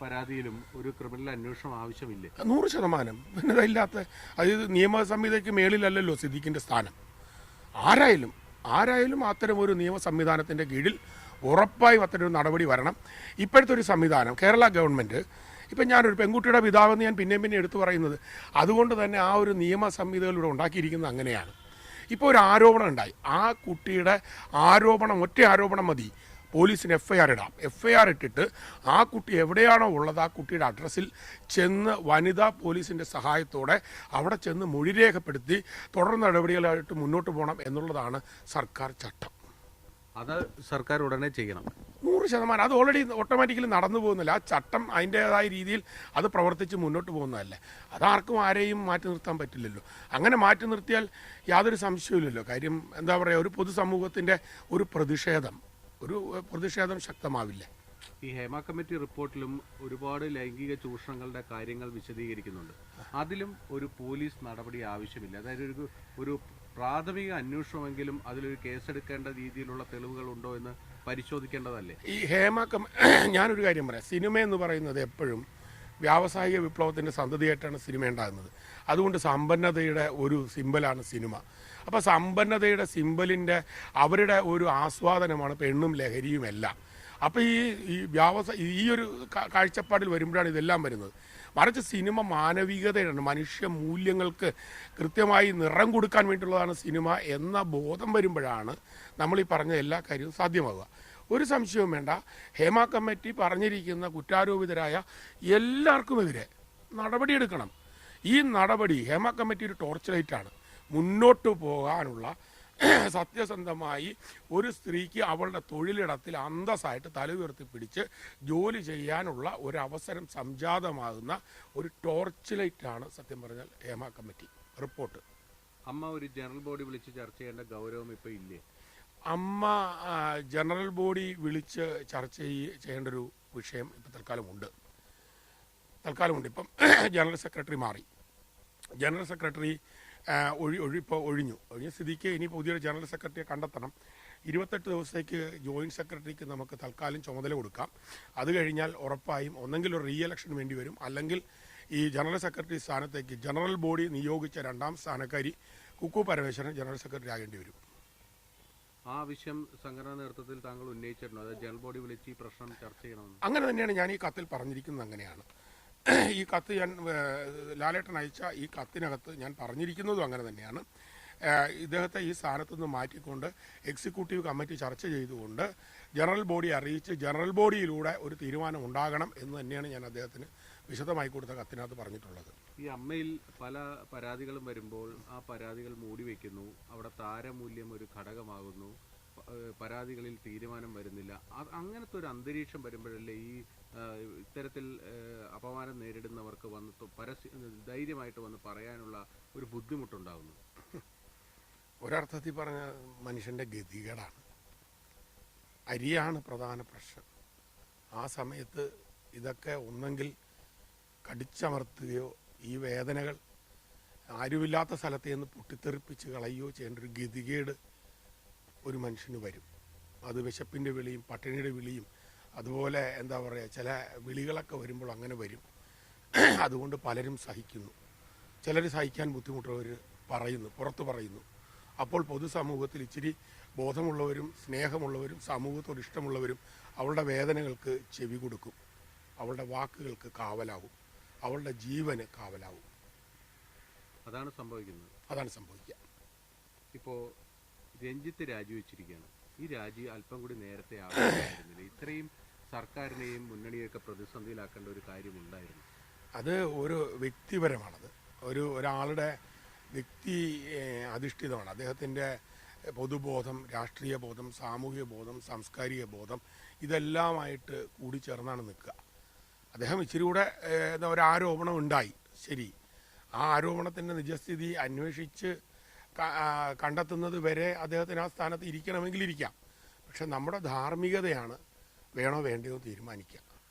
പരാതിയിലും ഒരു ക്രിമിനൽ അന്വേഷണം ആവശ്യമില്ലേ? നൂറ് ശതമാനം. പിന്നെ ഇല്ലാത്ത അതായത് നിയമ സംഹിതയ്ക്ക് മേളിലല്ലല്ലോ സിദ്ദിഖിന്റെ സ്ഥാനം. ആരായാലും ആരായാലും അത്തരം ഒരു നിയമ സംവിധാനത്തിന്റെ കീഴിൽ ഉറപ്പായും അത്തരം ഒരു നടപടി വരണം. ഇപ്പോഴത്തെ ഒരു സംവിധാനം കേരള ഗവൺമെന്റ് ഇപ്പം ഞാനൊരു പെൺകുട്ടിയുടെ പിതാവെന്ന് ഞാൻ പിന്നെയും പിന്നെ എടുത്തു പറയുന്നത്. അതുകൊണ്ട് തന്നെ ആ ഒരു നിയമ സംഹിതകളിലൂടെ ഉണ്ടാക്കിയിരിക്കുന്നത് അങ്ങനെയാണ്. ഇപ്പോൾ ഒരു ആരോപണം ഉണ്ടായി ആ കുട്ടിയുടെ ആരോപണം ഒറ്റ ആരോപണം മതി. പോലീസിന് എഫ്ഐആർ ഇടാം. എഫ്ഐആർ ഇട്ടിട്ട് ആ കുട്ടി എവിടെയാണോ ഉള്ളത് ആ കുട്ടിയുടെ അഡ്രസ്സിൽ ചെന്ന് വനിതാ പോലീസിന്റെ സഹായത്തോടെ അവിടെ ചെന്ന് മൊഴി രേഖപ്പെടുത്തി തുടർ നടപടികളായിട്ട് മുന്നോട്ട് പോകണം എന്നുള്ളതാണ് സർക്കാർ ചട്ടം. അത് സർക്കാർ ഉടനെ ചെയ്യണം. നൂറ് ശതമാനം. അത് ഓൾറെഡി ഓട്ടോമാറ്റിക്കലി നടന്നു പോകുന്നില്ല. ആ ചട്ടം അതിന്റേതായ രീതിയിൽ അത് പ്രവർത്തിച്ച് മുന്നോട്ട് പോകുന്നതല്ലേ. അതാർക്കും ആരെയും മാറ്റി നിർത്താൻ പറ്റില്ലല്ലോ. അങ്ങനെ മാറ്റി നിർത്തിയാൽ യാതൊരു സംശയവുമില്ലല്ലോ. കാര്യം എന്താ പറയുക ഒരു പൊതുസമൂഹത്തിന്റെ ഒരു പ്രതിഷേധം. ഒരു പ്രതിഷേധം ശക്തമാവില്ല. ഈ ഹേമ കമ്മിറ്റി റിപ്പോർട്ടിലും ഒരുപാട് ലൈംഗിക ചൂഷണങ്ങളുടെ കാര്യങ്ങൾ വിശദീകരിക്കുന്നുണ്ട്. അതിലും ഒരു പോലീസ് നടപടി ആവശ്യമില്ല. അതായത് ഒരു ഒരു പ്രാഥമിക അന്വേഷണമെങ്കിലും അതിലൊരു കേസെടുക്കേണ്ട രീതിയിലുള്ള തെളിവുകൾ ഉണ്ടോ എന്ന് പരിശോധിക്കേണ്ടതല്ലേ? ഈ ഹേമ കമ്മ ഞാനൊരു കാര്യം പറയാം. സിനിമ എന്ന് പറയുന്നത് എപ്പോഴും വ്യാവസായിക വിപ്ലവത്തിന്റെ സന്തതിയായിട്ടാണ് സിനിമ ഉണ്ടാകുന്നത്. അതുകൊണ്ട് സമ്പന്നതയുടെ ഒരു സിമ്പലാണ് സിനിമ. അപ്പോൾ സമ്പന്നതയുടെ സിമ്പലിന്റെ അവരുടെ ഒരു ആസ്വാദനമാണ് പെണ്ണും ലഹരിയും എല്ലാം. അപ്പോൾ ഈ ഈ വ്യാവസ ഈ ഒരു കാഴ്ചപ്പാടിൽ വരുമ്പോഴാണ് ഇതെല്ലാം വരുന്നത്. മറിച്ച് സിനിമ മാനവികതയാണ്. മനുഷ്യ മൂല്യങ്ങൾക്ക് കൃത്യമായി നിറം കൊടുക്കാൻ വേണ്ടിയുള്ളതാണ് സിനിമ എന്ന ബോധം വരുമ്പോഴാണ് നമ്മൾ ഈ പറഞ്ഞ എല്ലാ കാര്യവും സാധ്യമാവുക. ഒരു സംശയവും വേണ്ട. ഹേമ കമ്മിറ്റി പറഞ്ഞിരിക്കുന്ന കുറ്റാരോപിതരായ എല്ലാവർക്കുമെതിരെ നടപടിയെടുക്കണം ഈ നടപടി ഹേമ കമ്മിറ്റി ഒരു ടോർച്ച് ലൈറ്റാണ് മുന്നോട്ട് പോകാനുള്ള സത്യസന്ധമായി ഒരു സ്ത്രീക്ക് അവളുടെ തൊഴിലിടത്തിൽ അന്തസ്സായിട്ട് തല ഉയർത്തി പിടിച്ച് ജോലി ചെയ്യാനുള്ള ഒരു അവസരം സംജാതമാകുന്ന ഒരു ടോർച്ച് ലൈറ്റാണ് സത്യം പറഞ്ഞാൽ ഹേമ കമ്മിറ്റി. റിപ്പോർട്ട്. അമ്മ ഒരു ജനറൽ ബോഡി വിളിച്ച് ചർച്ച ചെയ്യേണ്ട ഗൗരവം ഇപ്പം ഇല്ലേ? അമ്മ ജനറൽ ബോഡി വിളിച്ച് ചർച്ച ചെയ്യ- ചെയ്യേണ്ട ഒരു വിഷയം ഇപ്പം തൽക്കാലമുണ്ട്. തൽക്കാലമുണ്ട്. ഇപ്പം ജനറൽ സെക്രട്ടറി മാറി. ജനറൽ സെക്രട്ടറി ഒഴി ഒഴി ഇപ്പോൾ ഒഴിഞ്ഞു. ഒഴിഞ്ഞ സ്ഥിതിക്ക് ഇനി പുതിയൊരു ജനറൽ സെക്രട്ടറിയെ കണ്ടെത്തണം. ഇരുപത്തെട്ട് ദിവസത്തേക്ക് ജോയിന്റ് സെക്രട്ടറിക്ക് നമുക്ക് തൽക്കാലം ചുമതല കൊടുക്കാം. അത് കഴിഞ്ഞാൽ ഉറപ്പായും ഒന്നെങ്കിൽ ഒരു റീ എലക്ഷന് വേണ്ടി വരും. അല്ലെങ്കിൽ ഈ ജനറൽ സെക്രട്ടറി സ്ഥാനത്തേക്ക് ജനറൽ ബോഡി നിയോഗിച്ച രണ്ടാം സ്ഥാനക്കാരി കുക്കു പരമേശ്വരൻ ജനറൽ സെക്രട്ടറി ആകേണ്ടി വരും. ആവശ്യം സംഘടനാ നേതൃത്വത്തിൽ താങ്കൾ ഉന്നയിച്ചിട്ടുണ്ടോ അതായത് ജനറൽ ബോഡി വിളിച്ച് ഈ പ്രശ്നം ചർച്ച ചെയ്യണമെന്ന്. അങ്ങനെ തന്നെയാണ് ഞാൻ ഈ കത്തിൽ പറഞ്ഞിരിക്കുന്നത് അങ്ങനെയാണ്. ഈ കത്ത് ഞാൻ ലാലേട്ടൻ അയച്ച ഈ കത്തിനകത്ത് ഞാൻ പറഞ്ഞിരിക്കുന്നതും അങ്ങനെ തന്നെയാണ്. ഇദ്ദേഹത്തെ ഈ സ്ഥാനത്തു നിന്ന് മാറ്റിക്കൊണ്ട് എക്സിക്യൂട്ടീവ് കമ്മിറ്റി ചർച്ച ചെയ്തുകൊണ്ട് ജനറൽ ബോഡി അറിയിച്ച് ജനറൽ ബോഡിയിലൂടെ ഒരു തീരുമാനം ഉണ്ടാകണം എന്ന് തന്നെയാണ് ഞാൻ അദ്ദേഹത്തിന് വിശദമായി കൊടുത്ത കത്തിനകത്ത് പറഞ്ഞിട്ടുള്ളത്. ഈ അമ്മയിൽ പല പരാതികളും വരുമ്പോൾ ആ പരാതികൾ മൂടി വയ്ക്കുന്നു അവിടെ താരമൂല്യം ഒരു ഘടകമാകുന്നു. പരാതികളിൽ തീരുമാനം വരുന്നില്ല. അങ്ങനത്തെ ഒരു അന്തരീക്ഷം വരുമ്പോഴല്ലേ ഈ ഇത്തരത്തിൽ അപമാനം നേരിടുന്നവർക്ക് വന്ന് പരസ്യ ധൈര്യമായിട്ട് വന്ന് പറയാനുള്ള ഒരു ബുദ്ധിമുട്ടുണ്ടാകുന്നു ഒരർത്ഥത്തിൽ പറഞ്ഞ മനുഷ്യന്റെ ഗതികേടാണ്. അരിയാണ് പ്രധാന പ്രശ്നം. ആ സമയത്ത് ഇതൊക്കെ ഒന്നെങ്കിൽ കടിച്ചമർത്തുകയോ ഈ വേദനകൾ ആരുമില്ലാത്ത സ്ഥലത്ത് നിന്ന് പൊട്ടിത്തെറിപ്പിച്ച് കളയുകയോ ചെയ്യേണ്ട ഒരു ഗതികേട് ഒരു മനുഷ്യന് വരും. അത് വിശപ്പിന്റെ വിളിയും പട്ടിണിയുടെ വിളിയും അതുപോലെ എന്താ പറയുക ചില വിളികളൊക്കെ വരുമ്പോൾ അങ്ങനെ വരും. അതുകൊണ്ട് പലരും സഹിക്കുന്നു. ചിലർ സഹിക്കാൻ ബുദ്ധിമുട്ടുള്ളവർ പറയുന്നു പുറത്ത് പറയുന്നു. അപ്പോൾ പൊതുസമൂഹത്തിൽ ഇച്ചിരി ബോധമുള്ളവരും സ്നേഹമുള്ളവരും സമൂഹത്തോട് ഇഷ്ടമുള്ളവരും അവളുടെ വേദനകൾക്ക് ചെവി കൊടുക്കും. അവളുടെ വാക്കുകൾക്ക് കാവലാവും അവളുടെ ജീവന് കാവലാവും. അതാണ് സംഭവിക്കുന്നത്. അതാണ് സംഭവിക്കുക. ഇപ്പോൾ രഞ്ജിത്ത് രാജിവെച്ചിരിക്കുകയാണ്. ഈ രാജി അല്പം കൂടി നേരത്തെ ആവശ്യമായിരുന്നില്ല. ഇത്രയും സർക്കാരിനെയും മുന്നണിയൊക്കെ പ്രതിസന്ധിയിലാക്കേണ്ട ഒരു കാര്യമുണ്ടായിരുന്നു. അത് ഒരു വ്യക്തിപരമാണത്. ഒരു ഒരാളുടെ വ്യക്തി അധിഷ്ഠിതമാണ്. അദ്ദേഹത്തിന്റെ പൊതുബോധം രാഷ്ട്രീയ ബോധം സാമൂഹിക ബോധം സാംസ്കാരിക ബോധം ഇതെല്ലാമായിട്ട് കൂടിച്ചേർന്നാണ് നിൽക്കുക. അദ്ദേഹം ഇച്ചിരി കൂടെ എന്താ ഒരു ആരോപണം ഉണ്ടായി. ശരി. ആ ആരോപണത്തിന്റെ നിജസ്ഥിതി അന്വേഷിച്ച് കണ്ടെത്തുന്നത് വരെ അദ്ദേഹത്തിന് ആ സ്ഥാനത്ത് ഇരിക്കണമെങ്കിൽ ഇരിക്കാം. പക്ഷെ നമ്മുടെ ധാർമ്മികതയാണ് വേണോ വേണ്ടയോ തീരുമാനിക്കുക